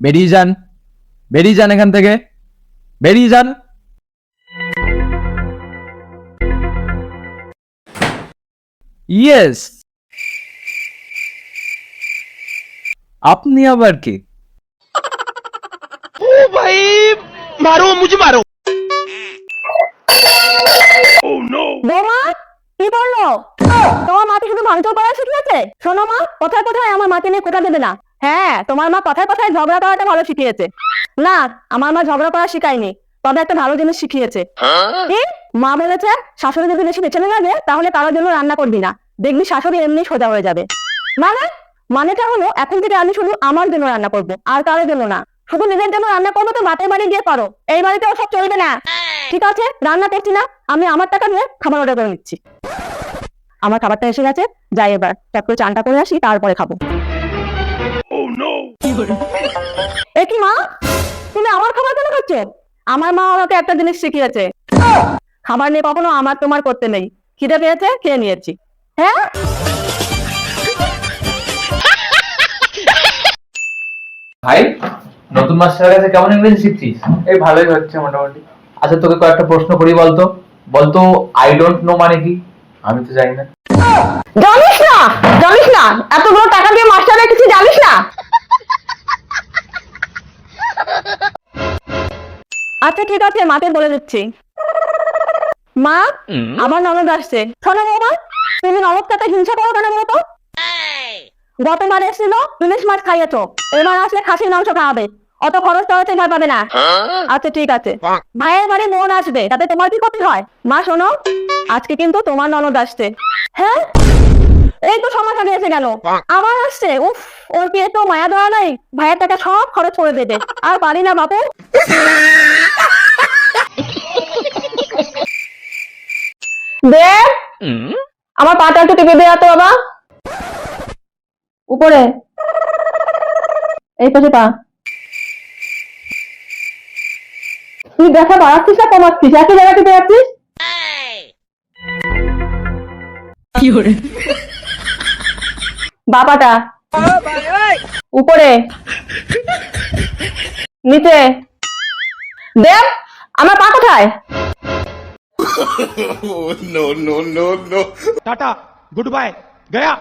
বেরিয়ে যান বেরিয়ে যান এখান থেকে। বেরিয়ে যান ইয়েস আপনি আবার কি? ও ভাই মারো মুঝে মারো। ও নো বৌমা কি বলল? তোমার মাকে শুধু ভাঙচুর করা শিখিয়েছে শোনো মা কোথায় কোথায় আমার মাকে নিয়ে কোথা দেবে না। হ্যাঁ তোমার মা কথায় কথায় ঝগড়া করাটা ভালো শিখিয়েছে। না আমার মা ঝগড়া করা শিখায়নি তবে একটা ভালো জিনিস শিখিয়েছে। মা বলেছে শাশুড়ি যদি বেশি পেছনে লাগে তাহলে কারোর জন্য রান্না করবি না। দেখবি শাশুড়ি এমনি সোজা হয়ে যাবে। মানে? মানেটা হলো এখন থেকে আমি শুধু আমার জন্য রান্না করব আর কারোর জন্য না। শুধু নিজের জন্য রান্না করব তো বাপের বাড়ি গিয়ে পারো এই বাড়িতে সব চলবে না। ঠিক আছে রান্না করছি না আমি আমার টাকা নিয়ে খাবার অর্ডার করে নিচ্ছি। আমার খাবারটা এসে গেছে যাই এবার করে চানটা করে আসি তারপরে খাব। এ কি মা? তুমি আমার খাবার কেন খাচ্ছ? আমার মা আমাকে একটা জিনিস শিখিয়েছে। খাবার নিয়ে কখনো আমার তোমার করতে নেই। খিদে পেয়েছে খেয়ে নিয়েছি। হ্যাঁ? ভাই নতুন মাস্টারের কাছে কেমন ইংরেজি শিখছিস? এই ভালোই হচ্ছে মোটামুটি। আচ্ছা তোকে কয়েকটা প্রশ্ন করি বলতো? বলতো আই ডোন্ট নো মানে কি? আমি তো জানি না। জানিস না? জানিস না? এতগুলো টাকা দিয়ে মাস্টার রেখেছি জানিস আচ্ছা ঠিক আছে মাকে বলে দিচ্ছি। মা আমার ননদ আসছে। শোনো বাবা তুমি ননদ সাথে হিংসা করো কেন বলতো গতবার এসেছিল ইলিশ মাছ খাইয়েছো। এবার আসলে খাসির মাংস খাওয়াবে। অত খরচ টরচে ভয় পাবে না। আচ্ছা ঠিক আছে। ভাইয়ের বাড়ি মন আসবে তাতে তোমার কি ক্ষতি হয়? মা শোনো আজকে কিন্তু তোমার ননদ আসছে। হ্যাঁ? এই তো সমস্যা এসে গেল আবার আসছে? উফ ওর কি তো মায়া দেওয়া নাই? ভাইয়ের টাকা সব খরচ করে দেবে। আর পারি না বাপু দেব আমার পাটা একটু টিপে দেওয়া তো বাবা। উপরে। এই পাশে পা। তুই দেখা বাড়াচ্ছিস না কমাচ্ছিস? একই জায়গা টিপে যাচ্ছিস? বাবাটা। উপরে। নিচে। দেব আমার পা কোথায়? No no no no tata good bye Gaya